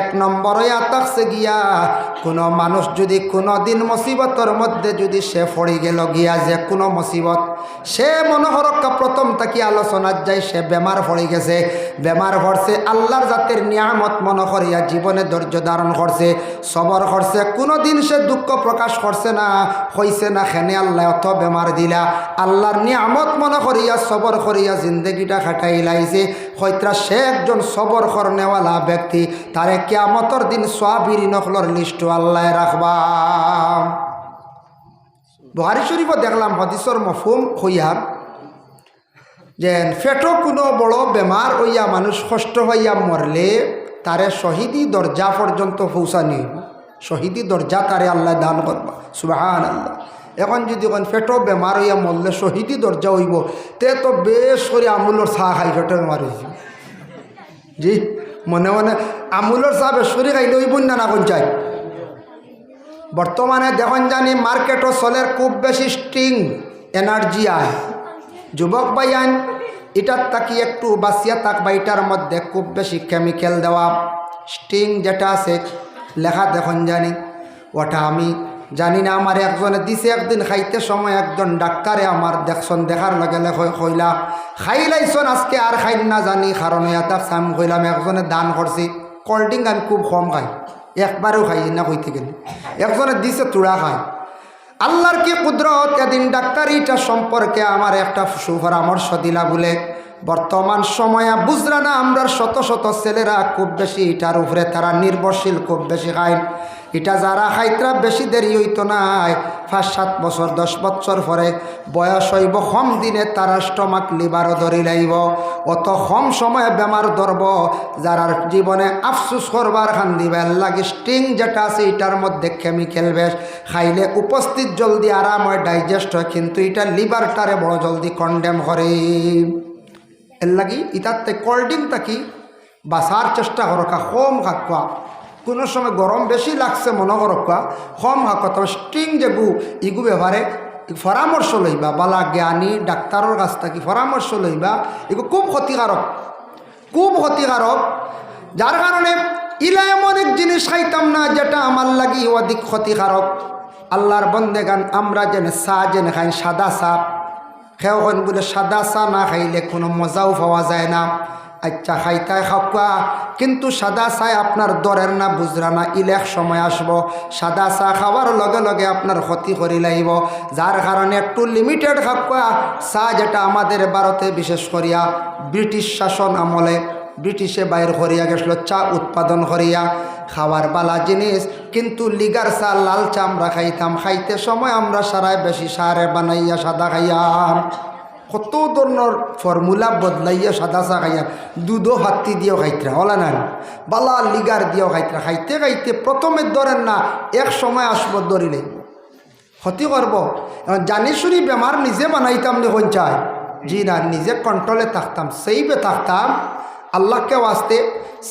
এক নম্বর আতাকছে গিয়া, কোনো মানুষ যদি কোনো দিন মুসিবতের মধ্যে যদি সে পড়ে গেল, গিয়া যে কোনো মুসিবত, সে মনোহরক্কা প্রথম তাকি আলোচনার যায়, সে বেমার পড়ে গেছে। বেমার পড়ছে আল্লাহর জাতের নিয়ামত মনে করিয়া জীবনে ধৈর্য ধারণ করছে সবর করছে কোনো দিন সে দুঃখ প্রকাশ করছে না হইছে না খেনে আল্লাহ অত বেমার দিলা। আল্লাহর নিয়ামত মনে করিয়া সবর করিয়া জিন্দগিটা খাটাই লাইছে। হয়তরা সে একজন সবর করনেওয়ালা ব্যক্তি তারে কেয়ামতর দিন সোয়াবির নকলর লিস্ট আল্লাহ রাখবা বুহারি শরীফ দেখলাম হদিসর মফুম হইয়ার যে ফেটো কোনো বড় বেমার হইয়া মানুষ কষ্ট হইয়া মরলে তারে শহীদি দরজা পর্যন্ত পৌঁছানি শহীদি দরজা তারে আল্লাহ দান করবা সুবাহান আল্লাহ এখন যদি কোন ফেটো বেমার হইয়া মরলে শহীদি দরজা হইব, তে তো বেশ করে আমুলোর চাহ খাই ফেটো বেমার হয়েছে জি, মনে মনে আমুলোর চাহ বেশ করে খাইলে হইব না না কোন চাই বর্তমানে দেখুন জানি মার্কেটও চলের খুব বেশি স্টিং এনার্জি আয় যুবক বাইয়ান এটার তাকি একটু বাসিয়া থাক বা এটার মধ্যে খুব বেশি কেমিক্যাল দেওয়া। স্টিং যেটা আছে, লেখা দেখুন জানি। ওটা আমি জানি না, আমার একজনে দিছে একদিন খাইতে সময়, একজন ডাক্তারে আমার দেখছন, দেখার লগে কইলা খাইলাইছন আজকে, আর খাই না জানি, কারণ এটা সাম কইলাম একজনে দান করছি। কোল্ড ড্রিঙ্ক আমি খুব কম খাই, একবারও খাই না কইতে গেলে। একজনে দিছে তুড়া খায়। আল্লাহর কি কুদরত? এদিন ডাক্তার এইটা সম্পর্কে আমার একটা সুপরামর্শ দিলা বলে, বর্তমান সময়ে বুঝরা না আমরা শত শত ছেলেরা খুব বেশি এটার উপরে তারা নির্ভরশীল, খুব বেশি খায় এটা যারা খাইতরা বেশি দেরি হইতো নাই, পাঁচ সাত বছর, দশ বছর পরে বয়স হইব, কম দিনে তারা স্টমাক লিভারও ধরি লাইব। অত কম সময়ে বেমার ধরব, যারার জীবনে আফসুস করবার খান দিবেন লাগে, স্টিং যেটা আছে এটার মধ্যে কেমিক্যাল বেশ। খাইলে উপস্থিত জলদি আরাম হয় ডাইজেস্ট হয়, কিন্তু এটা লিভারটারে বড় জলদি কন্ডেম করে। এর লাগি, ইতাতে কোল্ড ড্রিঙ্ক থাকি বাঁচার চেষ্টা করকা কম খাকুয়া কোনো সময় গরম বেশি লাগছে, মনে করকা কম খাকুয়া তবে স্টিং যেগু, ইগু ব্যবহারে পরামর্শ লইবা, বালা জ্ঞানী ডাক্তারের কাছ থেকে পরামর্শ লইবা এগু খুব ক্ষতিকারক খুব ক্ষতিকারক যার কারণে ইলা এমন এক জিনিস খাইতাম না, যেটা আমার লাগি অধিক ক্ষতিকারক আল্লাহর বন্দে গান, আমরা যেন চা যেন খাই, সাদা সাপ খেয়ে বলে, সাদা চা না খাইলে কোনো মজাও পাওয়া যায় না। আচ্ছা খাইতায় খাওয়া কিন্তু সাদা চায় আপনার দরের না বুঝরা না ইলেক সময় আসব। সাদা চা খাওয়ার লগে লগে আপনার ক্ষতি করি লাগিব। যার কারণে একটু লিমিটেড খাওয়া চা যেটা আমাদের ভারতে বিশেষ করিয়া, ব্রিটিশ শাসন আমলে, ব্রিটিশে বাইর করিয়া গেছিল, চা উৎপাদন করিয়া। খাওয়ার বালা জিনিস, কিন্তু লিগার চা, লাল চা আমরা খাইতাম। খাইতে সময় আমরা সারায় বেশি সারে বানাইয়া, সাদা খাইয়াম। কত ধরনের ফর্মুলা বদলাইয়া সাদা চা খাইয়া দুধও হাতি দিয়েও খাইতরা, হলা না বালা লিগার দিয়েও খাইতরা, খাইতে খাইতে প্রথমে ধরেন না, এক সময় আসব ধরি লাগব ক্ষতি করব জানি শুনি বেমার নিজে বানাইতাম দেখুন চাই। জি না, নিজে কন্ট্রোলে থাকতাম সেইবে থাকতাম। আল্লাহকে আসতে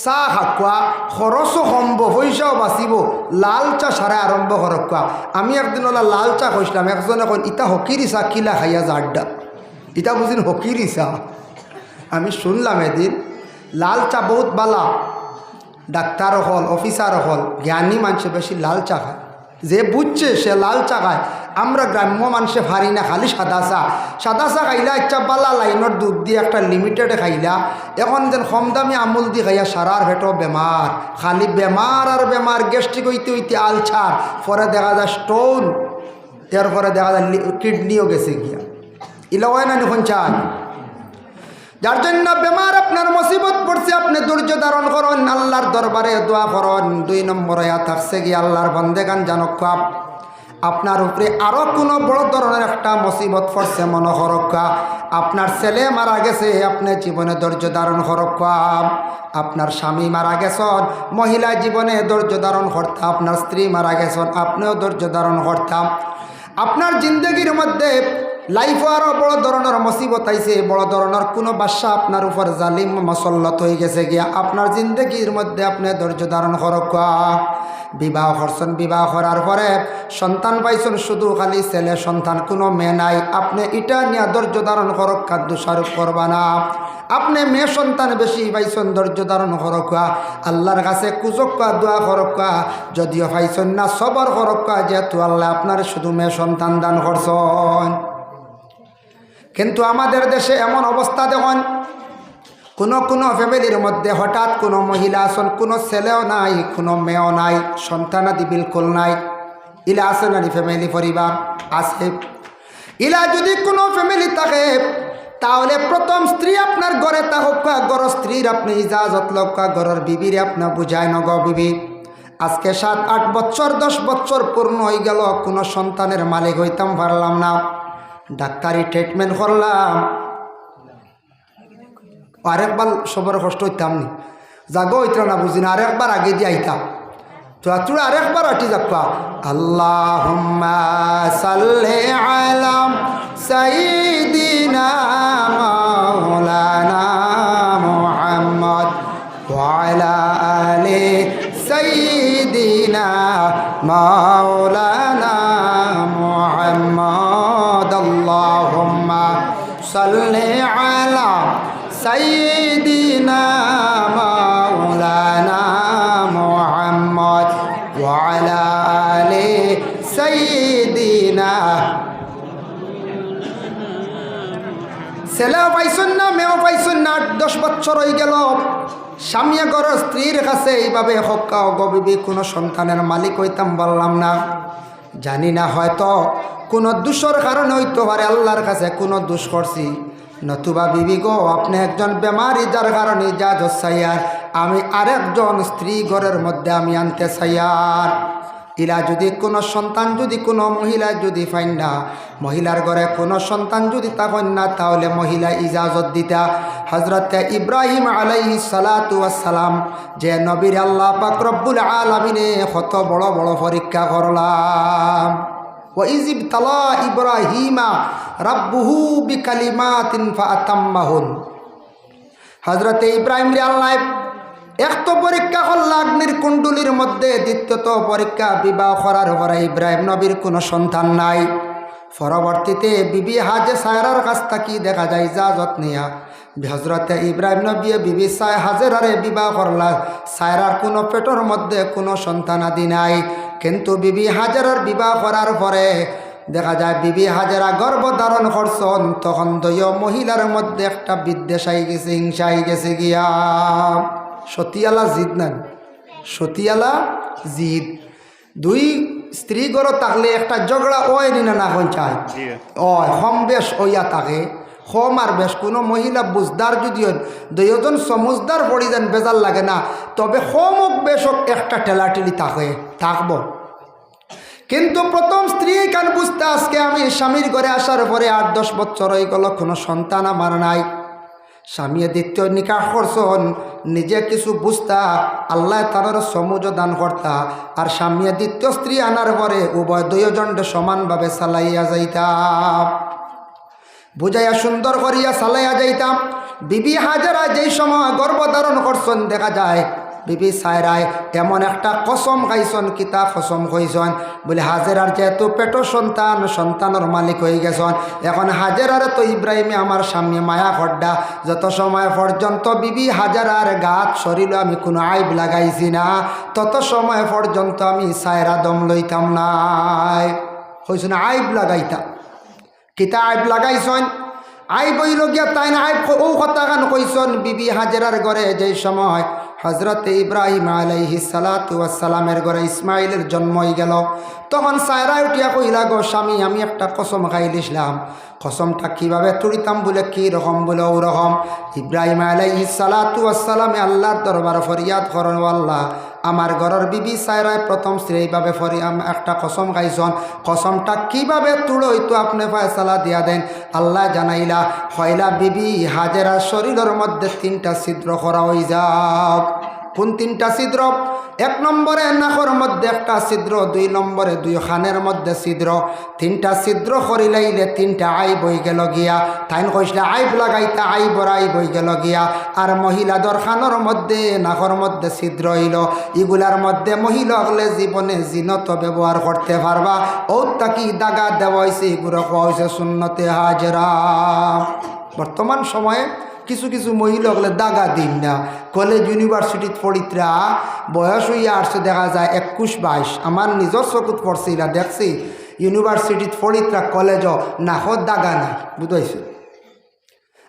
চা হাকুয়া খরচও সম্ভ পয়সাও বাঁচিব, লাল চা সারা আরম্ভ করকুয়া আমি একদিন ওলা লাল চা খাইছিলাম, একজন এখন ইতা হকিরি চা কিলা খাইয়া জাড্ডা ইটা বুঝিন হকিরি চা আমি শুনলাম এদিন, লাল চা বহুত বালা। ডাক্তার হল, অফিসার হল, জ্ঞানী মানুষে বেশি লাল চা খায়। যে বুঝছে সে লাল চা খায়, আমরা গ্রাম্য মানুষে ভারি না, খালি সাদা চা। সাদা চা খাইলা ইচ্ছা বালা লাইনের দুধ দিয়ে একটা লিমিটেডে খাইলা। এখন যেন কম দামি আমুল দিয়ে খাইয়া সারার ভেটো বেমার খালি বেমার আর বেমার গ্যাস্ট্রিক হইতে হইতে আলছার পরে দেখা যায় স্টোন এরপরে দেখা যায় কিডনিও গেছে গিয়া। ইলাওয়াই না নিখন চায় যার জন্য বেমার আপনার মুসিবত পড়ছে, আপনি ধৈর্য ধারণ করুন, আল্লাহর দরবারে দোয়া করুন। দুই নম্বরে থাকছে কি আল্লাহর বন্দেগান জানক আপনার উপরে আরও কোনো বড় ধরনের একটা মুসিবত পড়ছে, মনে হরক্কা আপনার ছেলে মারা গেছে, আপনি জীবনে ধৈর্য ধারণ হরক্কা আপনার স্বামী মারা গেছেন, মহিলা জীবনে ধৈর্য ধারণ করতাম আপনার স্ত্রী মারা গেছেন, আপনিও ধৈর্য ধারণ করতাম। আপনার জিন্দগির মধ্যে লাইফও আরও বড় ধরনের মুসিবত আইছে, বড় ধরনের কোনো বাসা আপনার উপর জালিম মসল্লত হয়ে গেছে গিয়া। আপনার জিন্দগির মধ্যে আপনি ধৈর্য ধারণ করক বিবাহ করছেন, বিবাহ করার পরে সন্তান পাইছেন শুধু খালি ছেলে সন্তান, কোনো মেয়ে নাই। আপনি এটা নিয়ে ধৈর্য ধারণ করক স্বরূপ করবা না। আপনি মেয়ে সন্তান বেশি পাইছেন, ধৈর্য ধারণ করকা আল্লাহর কাছে কুচকা দোয়া করকা যদিও পাইছেন না, সবর করকা যেহেতু আল্লাহ আপনার শুধু মেয়ে সন্তান দান করছেন। কিন্তু আমাদের দেশে এমন অবস্থা দেখুন, কোনো কোনো ফ্যামিলির মধ্যে হঠাৎ কোনো মহিলা আসন, কোনো ছেলেও নাই, কোনো মেয়েও নাই, সন্তানাদি বিলকুল নাই। ইলা আছে নারী ফ্যামিলি পরিবার আছে। ইলা যদি কোনো ফ্যামিলি থাকে, তাহলে প্রথম স্ত্রী আপনার ঘরে থাকুক গড় স্ত্রীর আপনি ইজাজত লক্কা গড়ের বিবিরে আপনার বুঝায় নগ বিবি। আজকে সাত, আট বছর, দশ বছর পূর্ণ হয়ে গেল, কোনো সন্তানের মালিক হইতাম পারলাম না। ডাক্তারি ট্রিটমেন্ট করলাম। আরেকবার সবার কষ্ট হইতাম নি। জাগো হইতাম না বুঝি না আরেকবার আগে দিয়ে আইতাম। তো তুই আরেকবার আটি যাবা আল্লাহ সাল্লে আলাম সাইদিনা মাওলানা মুহাম্মদ ওয়ালা আলে সাইদিনা মাওলানা সাল্লি আলা সাইয়্যিদিনা মাওলানা মুহাম্মদ ওয়া আলা সাইয়্যিদিনা। ছেলেও পাইছেন না, মেয়েও পাইছেন না দশ বছর হয়ে গেল। স্বামী ঘর স্ত্রীর কাছে এইভাবে হক্কা অগবিবি কোনো সন্তানের মালিক হইতাম বললাম না। জানি না হয়তো কোনো দোষর কারণে হইতে পারে, আল্লাহর কাছে কোনো দোষ করছি। নতুবা বিবি গো, আপনি একজন বেমারি, যার কারণে যা চাইয়ার আমি আরেকজন স্ত্রী ঘরের মধ্যে আমি আনতে চাইয়ার ইলা যদি কোনো সন্তান, যদি কোনো মহিলা যদি ফাইন না, মহিলার ঘরে কোনো সন্তান যদি তখন না, তাহলে মহিলা ইজাজত দিতা। হজরত ইব্রাহিম আলাইহি সালাম যে নবীর আল্লাহ পাক রব্বুল আলমিনে কত বড় বড় পরীক্ষা করলাম। ওইজিব তালা ইব্রাহিমা রাব্বুহু বিকালিমাতিন ফাতাম্মাহুন হজরতে ইব্রাহিম রে আল্লাহ এক তো পরীক্ষা করল, আগ্নির কুণ্ডুলির মধ্যে দ্বিতীয়ত পরীক্ষা বিবাহ করার পরে ইব্রাহিম নবীর কোনো সন্তান নাই। পরবর্তীতে বিবি হাজে সায়রার কাছ থাকি দেখা যায় ইজাজত নিয়া হজরতে ইব্রাহিম নবী বিবি সায় হাজেরারে বিবাহ করলা, সায়রার কোনো পেটর মধ্যে কোনো সন্তান আদি নাই। কিন্তু বিবি হাজারার বিবাহ করার পরে দেখা যায় বিবি হাজারা গর্ভ ধারণ করছন তখন দয় মহিলার মধ্যে একটা বিদ্বেষ আই গেছে হিংসা আই গেছে গিয়া। সতিয়ালা জিদ নান সতিয়ালা জিদ। দুই স্ত্রী গড় থাকলে একটা ঝগড়া ওই না না চায়? ওই হম বেশ ওইয়া থাকে হম আর বেশ, কোনো মহিলা বুঝদার যদি হন দুইজন সমুজদার পড়ি যেন বেজার লাগে না। তবে হম বেশ হোক, একটা ঠেলাঠেলি থাকে থাকব। কিন্তু প্রথম স্ত্রী কান বুঝতে আজকে আমি স্বামীর ঘরে আসার পরে আট দশ বছর হয়ে গেল, কোনো সন্তান আমার নাই। স্বামী দ্বিতীয় নিকাশ করছন নিজে কিছু বুঝতা, আল্লাহ তার সমুজ দান কর্তা। আর স্বামী দ্বিতীয় স্ত্রী আনার পরে উভয় দুইজনকে সমানভাবে চালাইয়া যাইতাম বুঝাইয়া সুন্দর করিয়া চালাইয়া যাইতাম। বিবি হাজারা যেই সময় গর্ভধারণ করছেন, দেখা যায়, বিবি সায়রায় এমন একটা কসম খাইছন কিতা কসম খাইছন বলে হাজেরার যেহেতু পেটো সন্তান, সন্তানের মালিক হয়ে গেছন, এখন হাজেরারে তো ইব্রাহিমে আমার সামনে মায়া খড্ডা, যত সময় পর্যন্ত বিবি হাজারার গাত শরীর আমি কোনো আইব লাগাইছি না, তত সময় পর্যন্ত আমি সায়রা দম লইতাম নাই। হয়েছে না আইব লাগাইতাম। কিতা আইব লাগাইছন। আইব হইল গিয়া তাই না আইব ও কথা গান কইছন, বিবি হাজেরার ঘরে যে সময় হজরত ইব্রাহিম আলাইহি সালাতামের ঘরে ইসমাইলের জন্ম হয়ে গেল। তখন সায়রা উঠিয়া কইলা, গো স্বামী, আমি একটা কসম খাইলিছিলাম কসমটা কীভাবে তুলিতাম বলে, কী রকম বলে, ও রকম? ইব্রাহিম আলাইহি সালাতামে আল্লাহর দরবার ফরিয়াদ করেন আল্লাহ আমার ঘরের বিবি সাইরাই প্রথম সেইভাবে ফরি একটা কসম খাইছন কসমটা কীভাবে তুলো তো আপনি ফয়সালা দিয়া দেন? আল্লাহ জানাইলা হয়লা বিবি হাজেরা শরীরের মধ্যে তিনটা ছিদ্র করা হয়ে যাও কোন তিনটা ছিদ্র। এক নম্বরে নাকর মধ্যে একটা ছিদ্র, দুই নম্বরে দুই খানের মধ্যে ছিদ্র। তিনটা ছিদ্র করিলাইলে তিনটা আই বই গেল গিয়া। তাইন কইসলে আইব লাগাইতে আই বড়াই বই গেল গিয়া। আর মহিলাদের খানোর মধ্যে নাকর মধ্যে ছিদ্র হইল। ইগুলার মধ্যে মহিলা হলে জীবনে জিনত ব্যবহার করতে পারবা ও তাকি দাগা দেওয়া হয়েছে হয়েছে শূন্যতে হাজরা বর্তমান সময়ে কিছু কিছু মহিলা হলে দাগা দিন না। কলেজ ইউনিভার্সিটিত পড়িতরা, বয়স হইয়া আসছে, দেখা যায় একুশ বাইশ। আমার নিজের চকুত পড়ছিলা দেখছি ইউনিভার্সিটিত পড়িতরা কলেজ নাকত দাগা নাই, বুঝাইছো?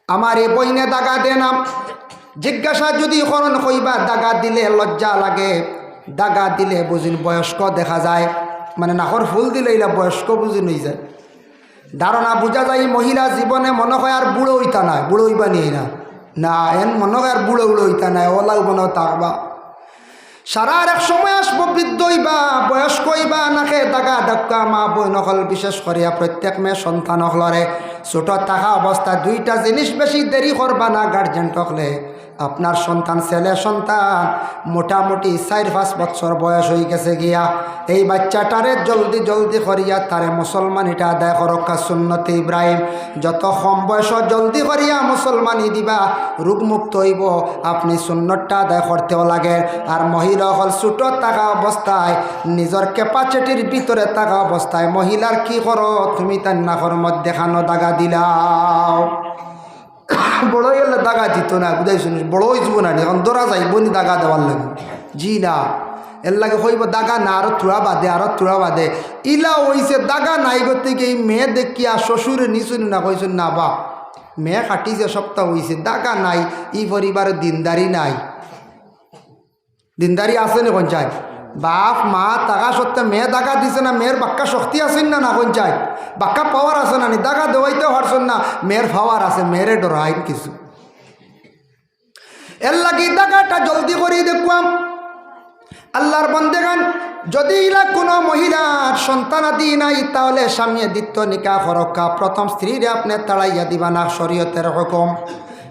আমার এই বইনে দাগা দে নাম জিজ্ঞাসা যদি করণ কইবা, দাগা দিলে লজ্জা লাগে। দাগা দিলে বুঝিন বয়স্ক দেখা যায়। মানে নাকর ফুল দিলে এলা বয়স্ক বুঝি নই যায়। ধারণা বোঝা যায়, মহিলা জীবনে মনে হয় আর বুড়ো হইতা নাই বুড়ো হইবা নিয়ে না। না, এন মনে হয় আর বুড়ো বুড়ো হইতা নাই ওলাও মনে থাকবা আর এক সময় আসব বৃদ্ধ হইবা বয়স্ক হইবা নাকে দাগা ধাক্কা মা বই নকল বিশেষ করিয়া প্রত্যেক মেয়ে সন্তান হলরে ছোট থাকা অবস্থা দুইটা জিনিস বেশি দেরি করবা না গার্জেন টকলে আপনার সন্তান, ছেলে সন্তান, মোটামুটি চার পাঁচ বছর বয়স হয়ে গেছে গিয়া, এই বাচ্চাটারে জলদি জলদি করিয়া তারে মুসলমানিটা আদায় করক্কা সুন্নতি ইব্রাহিম। যত কম বয়স জলদি করিয়া মুসলমানি দিবা, রোগমুক্ত হইব, আপনি সুন্নতটা আদায় করতেও লাগে। আর মহিলা হল ছোট থাকা অবস্থায়, নিজের ক্যাপাসিটির ভিতরে থাকা অবস্থায়, মহিলার কি করো, তুমি তার নাকর মধ্যে খানো দাগা দিলাও। বড় হলে দাগা দিত না বুঝাই শুনিস বড় হয়ে না এখন দরা যাইব নি দাগা দেওয়ার লাগে। জি না। এর লাগে হইব দাগা না, আরও তুড়া বাদে, আরও তুড়া বাদে। ইলা হইছে দাগা নাই গতি এই মেয়ে দেখিয়া শ্বশুরে নিশুন না কইসুন না বা, মেয়ে কাটিছে সপ্তাহ হইছে, দাগা নাই, ই পরিবারের দিনদারি নাই। দিনদারি আছে না পঞ্চায়েত? বাপ, মা, টাকা সত্ত্বে মেয়ে দাগা দিছে না, মেয়ের বাক্কা শক্তি আছেন না না পঞ্চায়েত? বাক্কা পাওয়ার আছে না, নি দাগা দেওয়াইতে পারছেন না, মেয়ের পাওয়ার আছে, মেয়েরে ডরাইন কিছু। এর লাগি দাগাটা জলদি করে দেখুয়াম আল্লাহর বন্দেগান, যদি ইলা কোনো মহিলার সন্তানাদি নাই, তাহলে স্বামী দিত্য নিকা ফরক্কা প্রথম স্ত্রীরে আপনি তাড়াইয়া দিবা না, শরীয়তের হুকুম।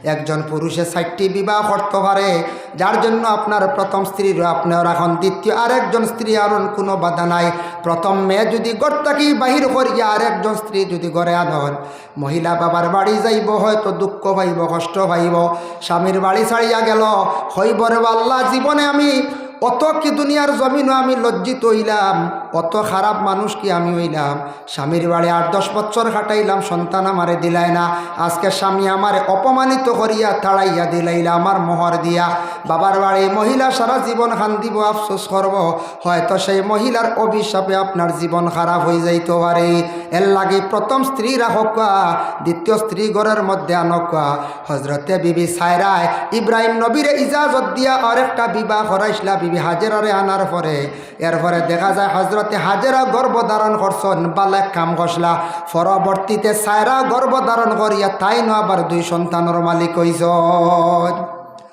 একজন পুরুষে ষাটটি বিবাহ করতে পারে, যার জন্য আপনার প্রথম স্ত্রীর আপনার এখন দ্বিতীয়, আরেকজন স্ত্রী আর কোনো বাধা নাই। প্রথম মেয়ে যদি গড়তাকি বাহির করিয়া আরেকজন স্ত্রী যদি গড়ে আনন। মহিলা বাবার বাড়ি যাইব, হয়তো দুঃখ পাইব, কষ্ট পাইব। স্বামীর বাড়ি ছাড়িয়া গেল। হইবর আল্লাহ জীবনে আমি অত কি দুনিয়ার জমিনও আমি লজ্জিত হইলাম অত খারাপ মানুষ কি আমি হইলাম। স্বামীর বাড়ি আট দশ বছর খাটাইলাম, সন্তান আমারে দিলাই না। আজকে স্বামী আমারে অপমানিত করিয়া, তাড়াইয়া দিলাইলা আমার মোহর দিয়া। বাবার বাড়ি মহিলা সারা জীবন খান দিব আফসোস করব। হয়তো সেই মহিলার অভিশাপে আপনার জীবন খারাপ হয়ে যাইতে পারে। এর লাগে প্রথম স্ত্রী রাখক দ্বিতীয় স্ত্রী ঘরের মধ্যে আনক হজরতে বিবি সায়রায় ইব্রাহিম নবীরে ইজাজত দিয়া আরেকটা বিবাহ করাইছিলা বিবি হাজেরারে আনার পরে, এরপরে দেখা যায় হজরতে হাজেরা গর্ভধারণ করছেন বালেক কাম কষলা পরবর্তীতে সায়রা গর্ভধারণ করিয়া তাই ন আবার দুই সন্তানের মালিক হইছ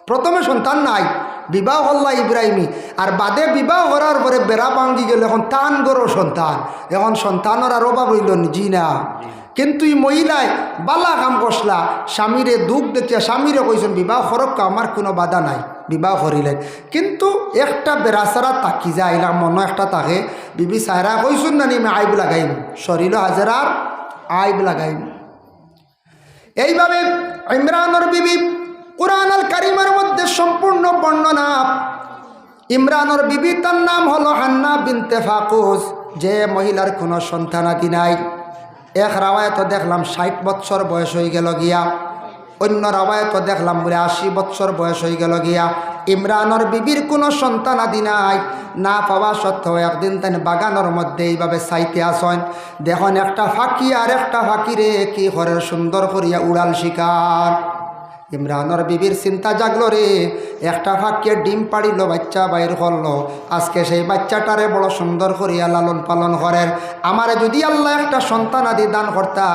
প্রথমে সন্তান নাই, বিবাহ হল্লা ইব্রাহিমী। আর বাদে বিবাহ করার পরে বেড়া ভাঙ্গি গেল, এখন তান গরো সন্তান। এখন সন্তানের আর অভাব হইল জি না। কিন্তু এই মহিলায় বালা কাম কষলা স্বামীরে দুঃখ দেখিয়া স্বামীরে কইছেন, বিবাহ করক্কা আমার কোনো বাধা নাই, বিবাহ করিলেন কিন্তু একটা বেড়াচারা তাকি যায় আইলাম মনে একটা তাকে বিবি সাহেরা কইসুন না আমি আইব লাগাইম শরীর হাজারার আইব লাগাইম। এইভাবে ইমরানোর বিবি কোরআন আল কারিমের মধ্যে সম্পূর্ণ বর্ণনা ইমরানোর বিবি তার নাম হলো হান্না বিনতে ফাকুস যে মহিলার কোনো সন্তানাদি নাই। এক রাওয়ায়ত দেখলাম ষাট বৎসর বয়স হয়ে গেল গিয়া। অন্য রাওয়ায়ত দেখলাম বলে আশি বৎসর বয়স হয়ে গেল গিয়া। ইমরানর বিবির কোনো সন্তান আদি নাই। না পাওয়া সত্ত্বেও একদিন তেন বাগানোর মধ্যে এইভাবে চাইতে আসেন। দেখুন একটা ফাঁকি আর একটা ফাঁকিরে কি ঘরের সুন্দর করিয়া উড়াল শিকার। ইমরানোর বিবির চিন্তা জাগলো রে। একটা ফাঁকিয়ে ডিম পাড়িল, বাচ্চা বাইর করল। আজকে সেই বাচ্চাটারে বড় সুন্দর করিয়া লালন পালন করেন। আমারে যদি আল্লাহ একটা সন্তান আদি দান করতা,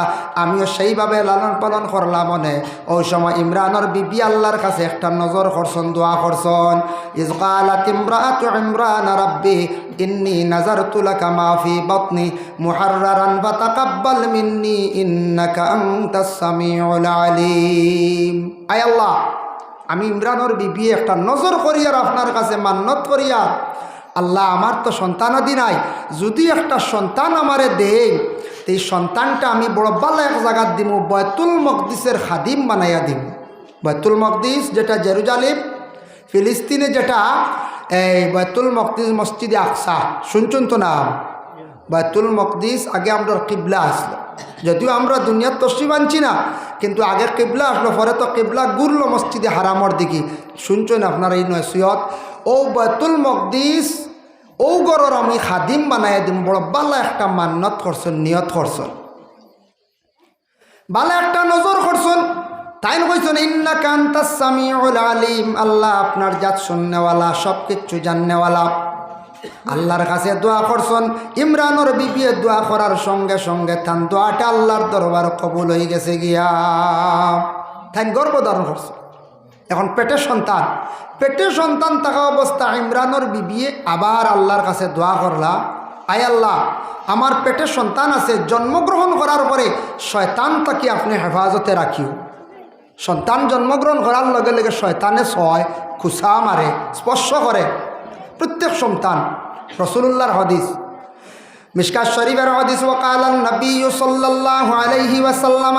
আমিও সেইভাবে লালন পালন করলাম মনে। ওই সময় ইমরানোর বিবি আল্লাহর কাছে একটা নজর করছন, দোয়া করছন। ইসকালাত ইমরাত ইমরান রাব্বি, ইন্নি নাজারতু লাকা মা ফি বাতনি, মুহাররারান ফাতাকাব্বাল মিন্নি, ইন্নাকা আলিম। আয় আল্লাহ, আমি ইমরানোর বিবি একটা নজর করিয়ার আপনার কাছে মান্নত করিয়া, আল্লাহ আমার তো সন্তানাদি নাই, যদি একটা সন্তান আমারে দেয়, এই সন্তানটা আমি বড় ভালো এক জায়গাত দিব বয়তুল মকদিসের খাদিম বানাইয়া দিব বয়তুল মকদিস যেটা জেরুজালিম, ফিলিস্তিনে যেটা, এই বয়তুল মকদিস মসজিদে আকসা, শুনছুন তো নাম? বাইতুল মকদিস আগে আমরা কিবলা আসলো। যদিও আমরা দুনিয়ার তসি মানছি না, কিন্তু আগে কিবলা আসলো, পরে তো কিবলা গুরলো মসজিদে হারামর দিকে। শুনছেন আপনার এই নসিহত? ও বাইতুল মকদিস, ও গরর আমি খাদিম বানাই দিম, বড় বালা একটা মান্নত করছেন, নিয়ত করছেন। বালা একটা নজর করছেন। তাই কইছেন ইন্না কান্তা সামিউল আলিম আল্লাহ আপনার জাত শুননেওয়ালা সব কিছু জাননেওয়ালা। আল্লাহর কাছে দোয়া করছেন, ইমরানোর বিবিয়ে দোয়া করার সঙ্গে সঙ্গে থান, দোয়াটা আল্লাহর দরবার কবুল হয়ে গেছে গিয়া। তাই গর্ভধারণ করছে। এখন পেটের সন্তান। পেটের সন্তান থাকা অবস্থা ইমরানোর বিবিয়ে আবার আল্লাহর কাছে দোয়া করলা, আয় আল্লাহ, আমার পেটের সন্তান আছে, জন্মগ্রহণ করার পরে শয়তান তাকে আপনি হেফাজতে রাখিও? সন্তান জন্মগ্রহণ করার লগে লগে শয়তানে ছয় খুসা মারে, স্পর্শ করে। প্রত্যেক সন্তান রসুল্লাহর হদিস, মিসকাত শরীফের হদিস ওকালান নবী সাল্লাল্লাহু আলাইহি ওয়াসাল্লাম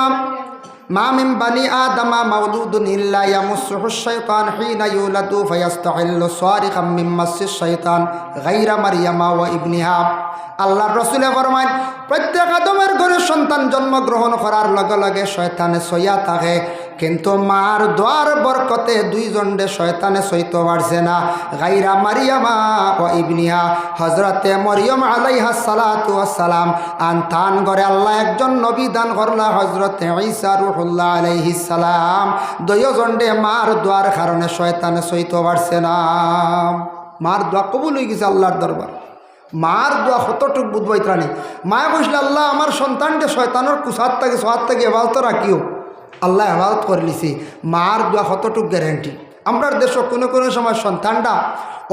বানি আদমা মাউলুদুন ইল্লা ইয়ামুসসুহু শাইতান হিনা ইউলাদু ফায়াস্তাহিল্লু সারিকাম মিন মাসসিশ শাইতান গায়রা মারইয়ামা ওয়া ইবনিহা। আল্লাহর প্রত্যেক আদমের ঘরে সন্তান জন্মগ্রহণ করার লগে লগে শয়তানে সইয়া থাকে। কিন্তু মার দোয়ার বরকতে দুইজনডে শয়তানে সইত পারছে না। গাইরা মারিয়ামা ও ইবনিহা হজরতে মরিয়ম আলাইহা সালাতু আন থান ঘরে আল্লাহ একজন নবী দান করলা হজরতে ঈসা রুহুল্লাহ আলাইহি সালাম। দুইজনডে মার দোয়ার কারণে শয়তানে সইত পারছে না। মার দোয়া কবুল হয়ে গেছে আল্লাহর দরবার। মার দোয়া কতটুক বুধবাই ত্রাণী মায়া কইসলে, আল্লাহ, আমার সন্তানকে শয়তানোর কুসার থেকে সোহার থেকে এবারত রাখিও। আল্লাহ হেফাজত করে লিছি। মার দোয়া কতটুক গ্যারেন্টি আমরার দেশ কোনো কোনো সময় সন্তানটা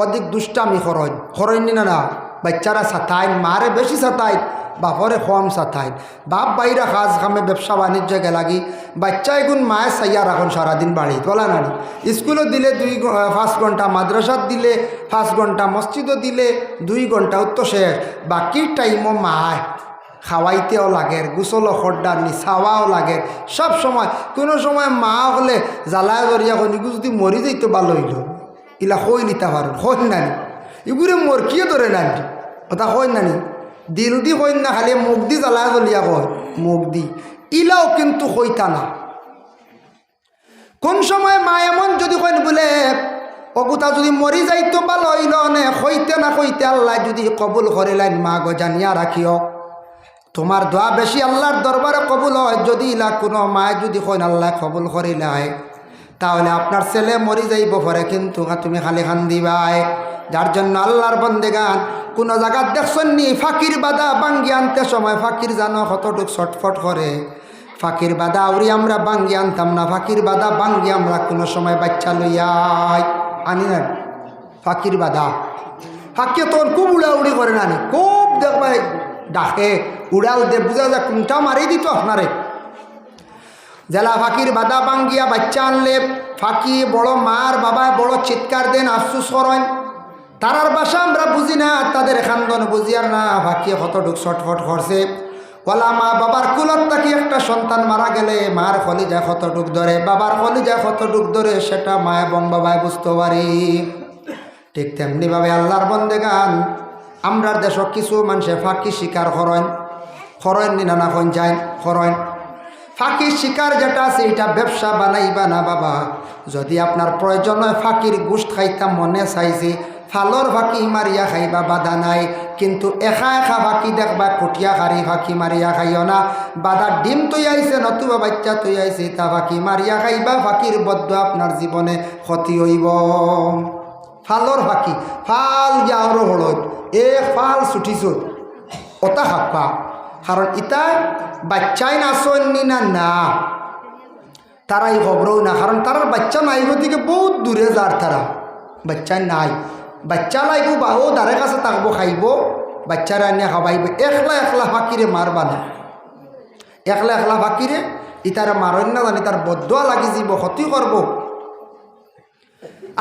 অধিক দুষ্টামি খরচ খরচ না না? বাচ্চারা সাতাইন মারে বেশি সাতাইন বাপরে কম সাতাইন বাপ বাইরা কাজ খামে ব্যবসা বাণিজ্য গেলাগি। বাচ্চা এগুন মায়ে সাইয়া রাখুন সারাদিন বাড়ি তোলা নানি স্কুলত দিলে দুই পাঁচ ঘণ্টা, মাদ্রাসাত দিলে পাঁচ ঘণ্টা, মসজিদও দিলে দুই ঘণ্টা তো শেষ। বাকি টাইমও মায়। খাওয়াইতেও লাগে, গুসলও খড্ডার নি চাওয়াও লাগে। সব সময়, কোনো সময় মা হলে জ্বালায় জরিয়া কনিগু যদি মরি যাইতো ভালো হইল। ইলা কই নিতে পারেন কই নানি এগুলো মোর কিয়ে ধরে নানি ওটা কই নানি দিল দি কই না, খালি মুখ দি জ্বালায় জ্বলিয়া কয়, মুখ দি। ইলাও কিন্তু কইতা না। কোন সময় মা এমন যদি কইন বলে, অগুতা যদি মরি যাইতো ভালো হইল নে কইতে না কইতে আল্লাহ যদি কবুল করিলেন মা গো জানিয়া রাখিও। তোমার দোয়া বেশি আল্লাহর দরবারে কবুল হয়, যদি ইলা কোনো মায় যদি কইন আল্লাহ কবুল করিলাই তাহলে আপনার ছেলে মরি যাইব পরে, কিন্তু তুমি খালি খান দিবাই যার জন্য আল্লাহর বন্দে গান কোনো জায়গার দেখছেন নি, ফাকির বাদা বাঙ্গি আনতে সময়, ফাকির জানো কতটুক ছটফট করে। ফাকির বাদা উড়ি আমরা বাঙ্গি আনতাম না, ফাকির বাদা বাঙ্গি আমরা কোনো সময় বাচ্চা লইয়াই আনি না ফাকির বাদা ফাঁকি তখন খুব উড়াউড়ি করে নি। খুব দেখবাই ডাকে। উড়াল দে, বুঝা যা কোনটা মারি দিত আপনারে। জেলা ফাঁকির বাদা বাঙ্গিয়া বাচ্চা আনলে, ফাঁকি বড় মার বাবা বড় চিৎকার দেন আফসুস করেন। তারার বাসা আমরা বুঝি না, তাদের খান্দন বুঝি আর না ফাঁকিয়ে কতটুক ছটফট করছে। ওলা মা বাবার কুলত থাকি একটা সন্তান মারা গেলে, মার কলিজা কতটুক ধরে, বাবার কলিজা কতটুক ধরে, সেটা মা এবং বাবায় বুঝতে পারি। ঠিক তেমনিভাবে আল্লাহর বন্দে গান আমরার দেশ কিছু মানুষে ফাঁকি শিকার করেন করেন নি না কন যায় করেন ফাঁকির শিকার যেটা আছে, এটা ব্যবসা বানাইবা না বাবা। যদি আপনার প্রয়োজন হয় ফাঁকির গোষ্ঠ খাইতাম, মনে চাইছে। ফালর ফাঁকি মারিয়া খাইবা, বাধা নাই। কিন্তু একা একা ফাঁকি দেখবা, কটিয়া খারি ফাঁকি মারিয়া খাইও না। বাধা ডিম তৈ আইছে নতুবা বাচ্চা তৈ আইছে তা ফাঁকি মারিয়া খাইবা, ফাঁকির বদ্ধ আপনার জীবনে ক্ষতি হইব। ফালর ফাঁকি, ফাল যাওয়ারও হলত এ ফাল ছুটিছ ওটা খাপ্পা কারণ ইতা বাচ্চাই নাচনি না না তারাই খবরও না। কারণ তারার বাচ্চা নাই, গতিকে বহুত দূরে যার তারা বাচ্চা নাই। বাচ্চা লাইব বা ও দারে কাছে থাকব খাইব বাচ্চারা আনিয়া খাবাইব একলা একলা ফাঁকিরে মারবা না একলা একলা ফাঁকিরে ইতারে মারণ না জানি তার বদুয়া লাগি যাব ক্ষতি করব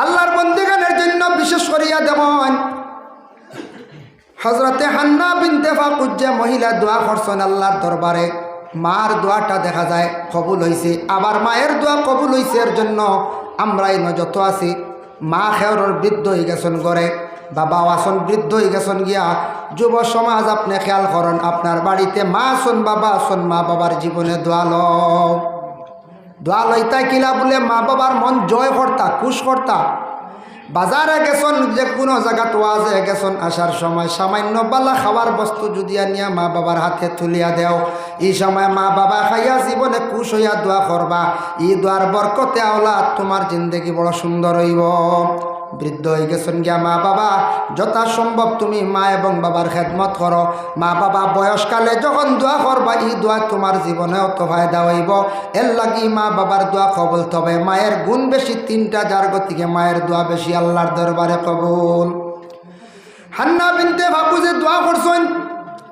আল্লাহর বন্দিগানের জন্য বিশেষ করিয়া দেবন। হজরতে হান্না বিনতে ফাকুজ্জে মহিলা দোয়া করছেন আল্লাহর দরবারে। মার দোয়াটা দেখা যায়, কবুল হয়েছে আবার মায়ের দোয়া কবুল হয়েছে এর জন্য আমরা এই আছি। মা খেয়রর বৃদ্ধ হয়ে গেছেন গড়ে বাবা আসন বৃদ্ধ হয়ে গেছেন গিয়া, যুব সমাজ, আপনি খেয়াল করেন, আপনার বাড়িতে মা আসন বাবা আসন মা বাবার জীবনে দোয়া লও। দোয়া লইতা কিলা বলে মা বাবার মন জয় কর্তা, খুশ কর্তা। বাজারে গেছন যে কোনো জায়গাত ওয়াজে গেছন আসার সময়, সামান্য বালা খাওয়ার বস্তু যদি আনিয়া মা বাবার হাতে তুলিয়া দেও। এই সময় মা বাবা খাইয়া জীবনে কুশ হইয়া দোয়া করবা। ই দোয়ার বরকতে আওলা তোমার জিন্দগি বড় সুন্দর হইব। বৃদ্ধ হয়ে গেছেন গিয়া মা বাবা, যথাসম্ভব তুমি মা এবং বাবার খেদমত করো। মা বাবা বয়সকালে যখন দোয়া করবা ই দোয়া তোমার জীবনে অত ফায়দা হইব। এর লাগি মা বাবার দোয়া কবল তবে। মায়ের গুণ বেশি, তিনটা যার গতিকে মায়ের দোয়া বেশি, আল্লাহর দরবারে কবুল। হান্না বিনতে ভাবু যে দোয়া করছেন,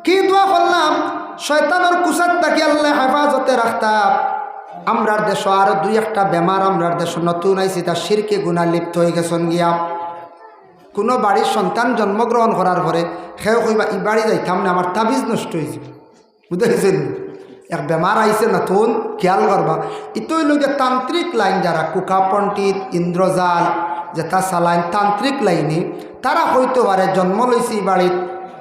কি দোয়া করলাম? শয়তানোর কুসার তাকে আল্লাহ হেফাজতে রাখতাম। আমরার দেশ আরও দুই একটা বেমার আমরার দেশ নতুন আইসি তার সিরকে গুণা লিপ্ত হয়ে গেছেন গিয়া। কোনো বাড়ির সন্তান জন্মগ্রহণ করার পরে সেও কইবা, ই বাড়ি যাইতাম না, আমার তাবিজ নষ্ট হয়ে যাবে বুঝতেছেন এক বেমার আইসে নতুন, খেয়াল করবা। ইতই লোকে তান্ত্রিক লাইন যারা, কুকা পণ্ডিত, ইন্দ্রজাল যেটা চালাইন তান্ত্রিক লাইনে, তারা হয়তো পারে জন্ম লইছে ই বাড়িত,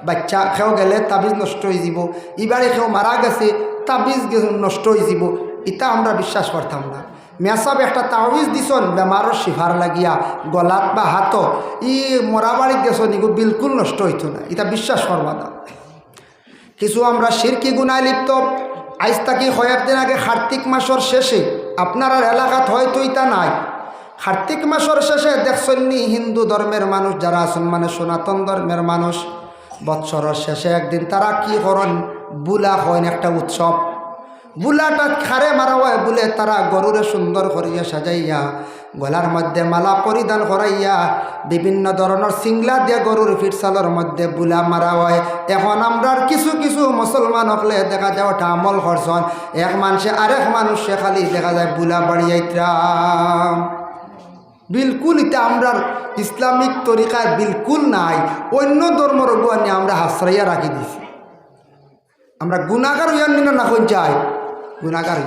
বাচ্চা খেও গেলে তাবিজ নষ্ট হয়ে যাব, ই বাড়ি খেও মারা গেছে, তাবিজ নষ্ট হয়ে যাব। ইটা আমরা বিশ্বাস করতাম না। মেসাব একটা তাবিজ দিছন বেমারর শিফার লাগিয়া, গলাত বা হাত ই মরা বাড়িত গেছ নিগো বিলকুল নষ্ট হইতো না এটা বিশ্বাস করবা না। কিছু আমরা শিরকি গুনায় লিপ্ত। আজ তাকি কয়েকদিন আগে কার্তিক মাসের শেষে, আপনার আর এলাকাত হয়তো ইটা নাই। কার্তিক মাসের শেষে দেখছন্নি হিন্দু ধর্মের মানুষ যারা আছেন মানে সনাতন ধর্মের মানুষ বৎসরের শেষে একদিন তারা কি করেন? বুলা হয় একটা উৎসব বুলাটা খারে মারা হয় বলে তারা গরুরে সুন্দর করিয়া সাজাইয়া, গলার মধ্যে মালা পরিধান করাইয়া, বিভিন্ন ধরনের সিংলা দিয়ে গরুর ফিরসালের মধ্যে বুলা মারা হয় এখন আমরার কিছু কিছু মুসলমান হকলে দেখা যায় ওটা আমল করছন এক মানুষে আরেক মানুষে খালি দেখা যায় বুলা বাড়িয়াইত্রাম। বিলকুল এটা আমরার ইসলামিক তরিকায় বিলকুল নাই, অন্য ধর্মর ধর্মের নিয়ে আমরা হাসরাইয়া রাখি দিছি। আমরা গুণাগার হইয়ার নিনা না চাই। গুণাগার